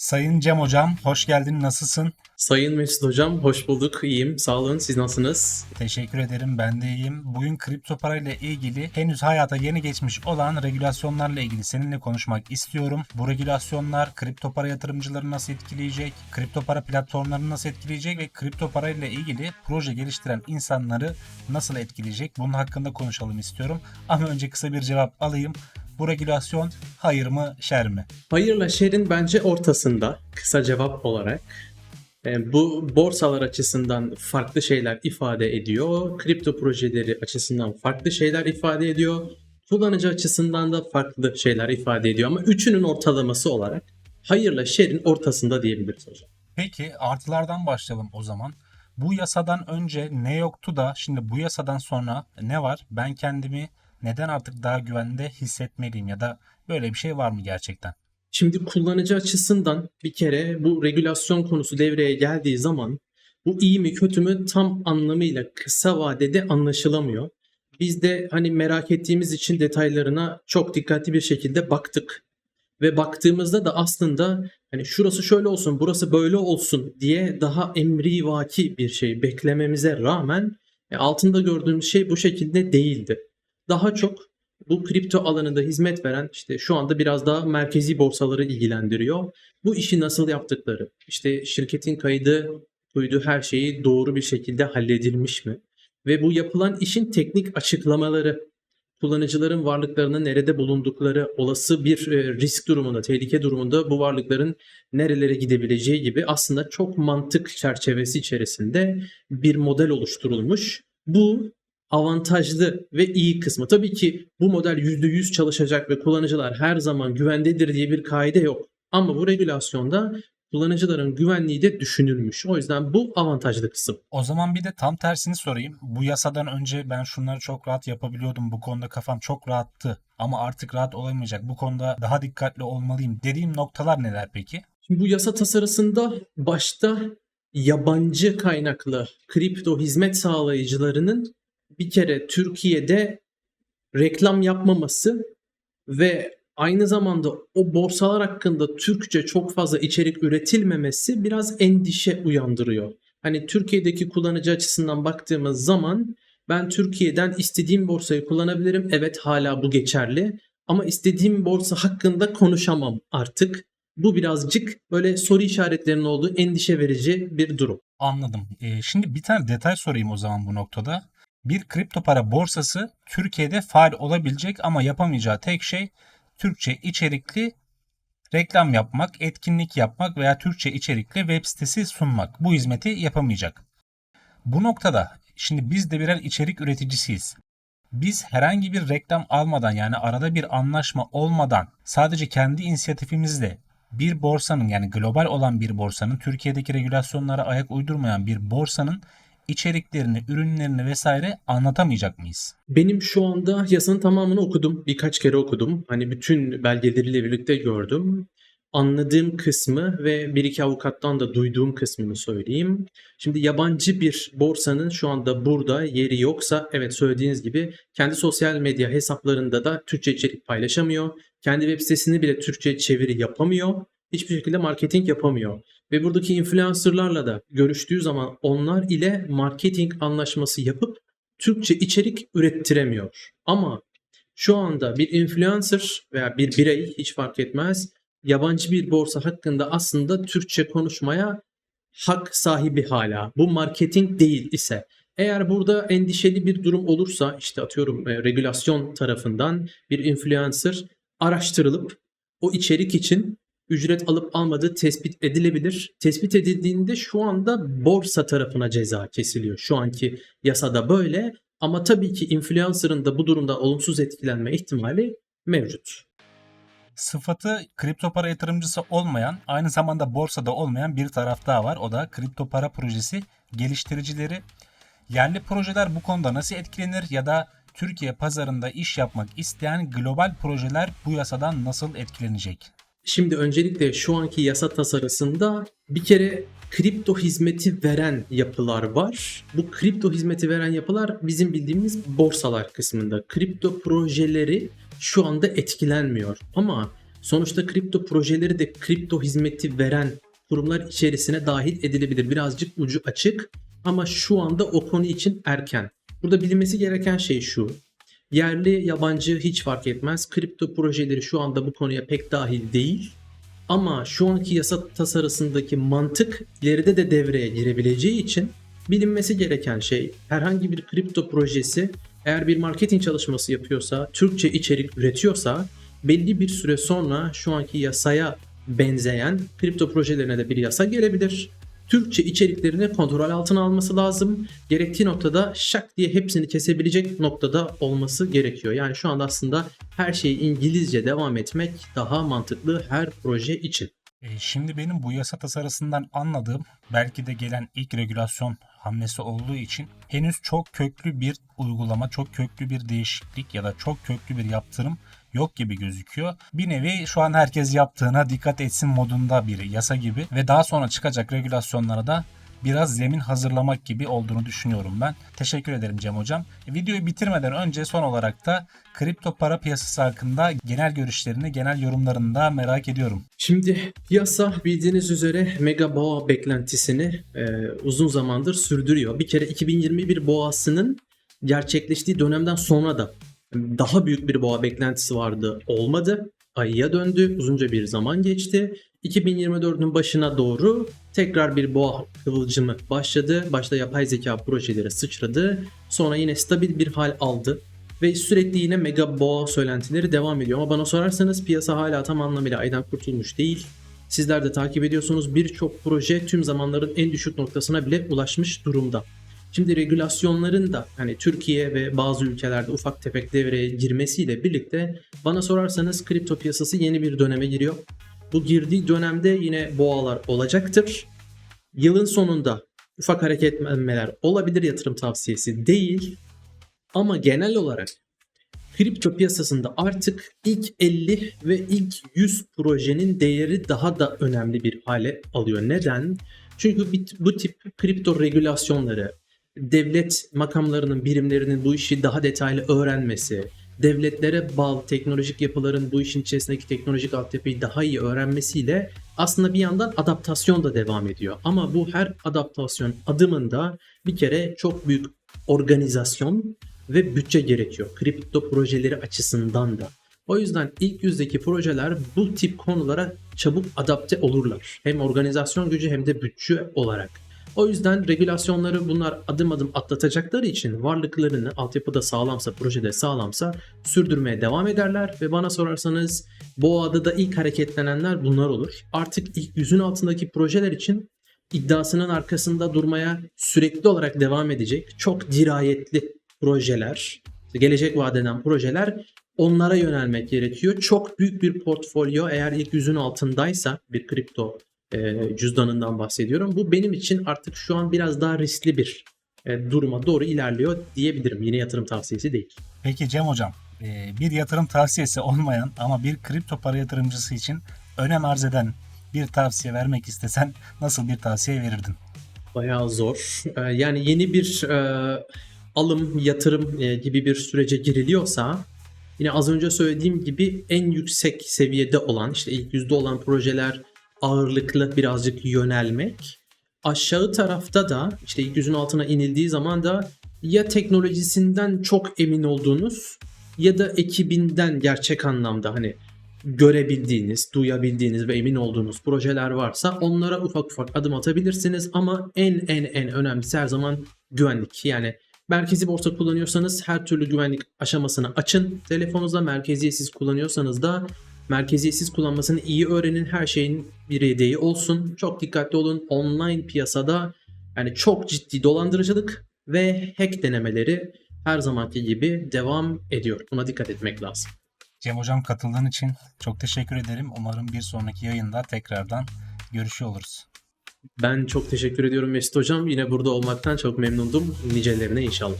Sayın Cem Hocam, hoş geldin. Nasılsın? Sayın Mesut Hocam hoş bulduk. İyiyim. Sağ olun. Siz nasılsınız? Teşekkür ederim. Ben de iyiyim. Bugün kripto parayla ilgili henüz hayata yeni geçmiş olan regülasyonlarla ilgili seninle konuşmak istiyorum. Bu regülasyonlar kripto para yatırımcıları nasıl etkileyecek, kripto para platformlarını nasıl etkileyecek ve kripto parayla ilgili proje geliştiren insanları nasıl etkileyecek? Bunun hakkında konuşalım istiyorum. Ama önce kısa bir cevap alayım. Bu regülasyon hayır mı, şer mi? Hayırla şerin bence ortasında. Kısa cevap olarak. E, Bu borsalar açısından farklı şeyler ifade ediyor. Kripto projeleri açısından farklı şeyler ifade ediyor. Kullanıcı açısından da farklı şeyler ifade ediyor. Ama üçünün ortalaması olarak hayırla şerin ortasında diyebiliriz hocam. Peki artılardan başlayalım o zaman. Bu yasadan önce ne yoktu da şimdi bu yasadan sonra ne var? Ben kendimi neden artık daha güvende hissetmeliyim ya da böyle bir şey var mı gerçekten? Şimdi kullanıcı açısından bir kere bu regülasyon konusu devreye geldiği zaman bu iyi mi kötü mü tam anlamıyla kısa vadede anlaşılamıyor. Biz de hani merak ettiğimiz için detaylarına çok dikkatli bir şekilde baktık. Ve baktığımızda da aslında hani şurası şöyle olsun, burası böyle olsun diye daha emrivaki bir şey beklememize rağmen e, altında gördüğümüz şey bu şekilde değildi. Daha çok bu kripto alanında hizmet veren işte şu anda biraz daha merkezi borsaları ilgilendiriyor. Bu işi nasıl yaptıkları, işte şirketin kaydı, duyduğu her şeyi doğru bir şekilde halledilmiş mi? Ve bu yapılan işin teknik açıklamaları, kullanıcıların varlıklarının nerede bulundukları, olası bir e, risk durumunda, tehlike durumunda bu varlıkların nerelere gidebileceği gibi aslında çok mantık çerçevesi içerisinde bir model oluşturulmuş. Bu avantajlı ve iyi kısmı. Tabii ki bu model %100 çalışacak ve kullanıcılar her zaman güvendedir diye bir kaide yok. Ama bu regülasyonda kullanıcıların güvenliği de düşünülmüş. O yüzden bu avantajlı kısım. O zaman bir de tam tersini sorayım. Bu yasadan önce ben şunları çok rahat yapabiliyordum. Bu konuda kafam çok rahattı. Ama artık rahat olamayacak. Bu konuda daha dikkatli olmalıyım dediğim noktalar neler peki? Şimdi bu yasa tasarısında başta yabancı kaynaklı kripto hizmet sağlayıcılarının bir kere Türkiye'de reklam yapmaması ve aynı zamanda o borsalar hakkında Türkçe çok fazla içerik üretilmemesi biraz endişe uyandırıyor. Hani Türkiye'deki kullanıcı açısından baktığımız zaman ben Türkiye'den istediğim borsayı kullanabilirim. Evet hala bu geçerli ama istediğim borsa hakkında konuşamam artık. Bu birazcık böyle soru işaretlerinin olduğu endişe verici bir durum. Anladım. Ee, şimdi bir tane detay sorayım o zaman bu noktada. Bir kripto para borsası Türkiye'de faal olabilecek ama yapamayacağı tek şey Türkçe içerikli reklam yapmak, etkinlik yapmak veya Türkçe içerikli web sitesi sunmak. Bu hizmeti yapamayacak. Bu noktada şimdi biz de birer içerik üreticisiyiz. Biz herhangi bir reklam almadan yani arada bir anlaşma olmadan sadece kendi inisiyatifimizle bir borsanın yani global olan bir borsanın Türkiye'deki regülasyonlara ayak uydurmayan bir borsanın içeriklerini, ürünlerini vesaire anlatamayacak mıyız? Benim şu anda yasanın tamamını okudum. Birkaç kere okudum. Hani bütün belgeleriyle birlikte gördüm. Anladığım kısmı ve bir iki avukattan da duyduğum kısmını söyleyeyim. Şimdi yabancı bir borsanın şu anda burada yeri yoksa evet söylediğiniz gibi kendi sosyal medya hesaplarında da Türkçe içerik paylaşamıyor. Kendi web sitesini bile Türkçe çeviri yapamıyor. Hiçbir şekilde marketing yapamıyor. Ve buradaki influencerlarla da görüştüğü zaman onlar ile marketing anlaşması yapıp Türkçe içerik ürettiremiyor. Ama şu anda bir influencer veya bir birey hiç fark etmez yabancı bir borsa hakkında aslında Türkçe konuşmaya hak sahibi hala. Bu marketing değil ise eğer burada endişeli bir durum olursa işte atıyorum e, regülasyon tarafından bir influencer araştırılıp o içerik için ücret alıp almadığı tespit edilebilir. Tespit edildiğinde şu anda borsa tarafına ceza kesiliyor. Şu anki yasada böyle ama tabii ki influencer'ın da bu durumda olumsuz etkilenme ihtimali mevcut. Sıfatı kripto para yatırımcısı olmayan, aynı zamanda borsada olmayan bir taraf daha var. O da kripto para projesi geliştiricileri. Yerli projeler bu konuda nasıl etkilenir ya da Türkiye pazarında iş yapmak isteyen global projeler bu yasadan nasıl etkilenecek? Şimdi öncelikle şu anki yasa tasarısında bir kere kripto hizmeti veren yapılar var. Bu kripto hizmeti veren yapılar bizim bildiğimiz borsalar kısmında. Kripto projeleri şu anda etkilenmiyor. Ama Sonuçta kripto projeleri de kripto hizmeti veren kurumlar içerisine dahil edilebilir. Birazcık ucu açık ama şu anda o konu için erken. Burada bilinmesi gereken şey şu. Yerli, yabancı hiç fark etmez. Kripto projeleri şu anda bu konuya pek dahil değil. Ama şu anki yasa tasarısındaki mantık ileride de devreye girebileceği için bilinmesi gereken şey herhangi bir kripto projesi eğer bir marketing çalışması yapıyorsa, Türkçe içerik üretiyorsa belli bir süre sonra şu anki yasaya benzeyen kripto projelerine de bir yasa gelebilir. Türkçe içeriklerini kontrol altına alması lazım. Gerektiği noktada şak diye hepsini kesebilecek noktada olması gerekiyor. Yani şu anda aslında her şeyi İngilizce devam etmek daha mantıklı her proje için. E, Şimdi benim bu yasa tasarısından anladığım belki de gelen ilk regülasyon hamlesi olduğu için henüz çok köklü bir uygulama, çok köklü bir değişiklik ya da çok köklü bir yaptırım yok gibi gözüküyor. Bir nevi şu an herkes yaptığına dikkat etsin modunda bir yasa gibi ve daha sonra çıkacak regülasyonlara da biraz zemin hazırlamak gibi olduğunu düşünüyorum ben. Teşekkür ederim Cem Hocam. Videoyu bitirmeden önce son olarak da kripto para piyasası hakkında genel görüşlerini, genel yorumlarını da merak ediyorum. Şimdi piyasa bildiğiniz üzere mega boğa beklentisini e, uzun zamandır sürdürüyor. Bir kere 2021 boğasının gerçekleştiği dönemden sonra da daha büyük bir boğa beklentisi vardı. Olmadı. Ayıya döndü. Uzunca bir zaman geçti. 2024'ün başına doğru tekrar bir boğa kıvılcımı başladı. Başta yapay zeka projeleri sıçradı. Sonra yine stabil bir hal aldı. Ve sürekli yine mega boğa söylentileri devam ediyor. Ama bana sorarsanız piyasa hala tam anlamıyla aydan kurtulmuş değil. Sizler de takip ediyorsunuz birçok proje tüm zamanların en düşük noktasına bile ulaşmış durumda. Şimdi regülasyonların da hani Türkiye ve bazı ülkelerde ufak tefek devreye girmesiyle birlikte bana sorarsanız kripto piyasası yeni bir döneme giriyor. Bu girdiği dönemde yine boğalar olacaktır. Yılın sonunda ufak hareketlenmeler olabilir yatırım tavsiyesi değil. Ama genel olarak kripto piyasasında artık ilk 50 ve ilk 100 projenin değeri daha da önemli bir hale alıyor. Neden? Çünkü bu tip kripto regülasyonları, devlet makamlarının, birimlerinin bu işi daha detaylı öğrenmesi, devletlere bağlı teknolojik yapıların bu işin içerisindeki teknolojik altyapıyı daha iyi öğrenmesiyle aslında bir yandan adaptasyon da devam ediyor. Ama bu her adaptasyon adımında bir kere çok büyük organizasyon ve bütçe gerekiyor. Kripto projeleri açısından da. O yüzden ilk yüzdeki projeler bu tip konulara çabuk adapte olurlar. Hem organizasyon gücü hem de bütçe olarak. O yüzden regülasyonları bunlar adım adım atlatacakları için varlıklarını altyapıda sağlamsa, projede sağlamsa sürdürmeye devam ederler ve bana sorarsanız Boğa'da da ilk hareketlenenler bunlar olur. Artık ilk yüzün altındaki projeler için iddiasının arkasında durmaya sürekli olarak devam edecek çok dirayetli projeler, gelecek vadeden projeler onlara yönelmek gerekiyor. Çok büyük bir portfolyo eğer ilk yüzün altındaysa bir kripto e, cüzdanından bahsediyorum. Bu benim için artık şu an biraz daha riskli bir e, duruma doğru ilerliyor diyebilirim. Yine yatırım tavsiyesi değil. Peki Cem Hocam, e, bir yatırım tavsiyesi olmayan ama bir kripto para yatırımcısı için önem arz eden bir tavsiye vermek istesen nasıl bir tavsiye verirdin? Bayağı zor. E, yani yeni bir e, alım, yatırım e, gibi bir sürece giriliyorsa yine az önce söylediğim gibi en yüksek seviyede olan işte ilk yüzde olan projeler ağırlıklı birazcık yönelmek. Aşağı tarafta da işte ilk yüzün altına inildiği zaman da ya teknolojisinden çok emin olduğunuz ya da ekibinden gerçek anlamda hani görebildiğiniz, duyabildiğiniz ve emin olduğunuz projeler varsa onlara ufak ufak adım atabilirsiniz ama en en en önemlisi her zaman güvenlik. Yani merkezi borsa kullanıyorsanız her türlü güvenlik aşamasını açın. Telefonunuzda merkeziyetsiz kullanıyorsanız da merkeziyetsiz kullanmasını iyi öğrenin. Her şeyin bir yedeği olsun. Çok dikkatli olun. Online piyasada yani çok ciddi dolandırıcılık ve hack denemeleri her zamanki gibi devam ediyor. Buna dikkat etmek lazım. Cem Hocam katıldığın için çok teşekkür ederim. Umarım bir sonraki yayında tekrardan görüşüyor oluruz. Ben çok teşekkür ediyorum Mesut Hocam. Yine burada olmaktan çok memnundum. Nicelerine inşallah.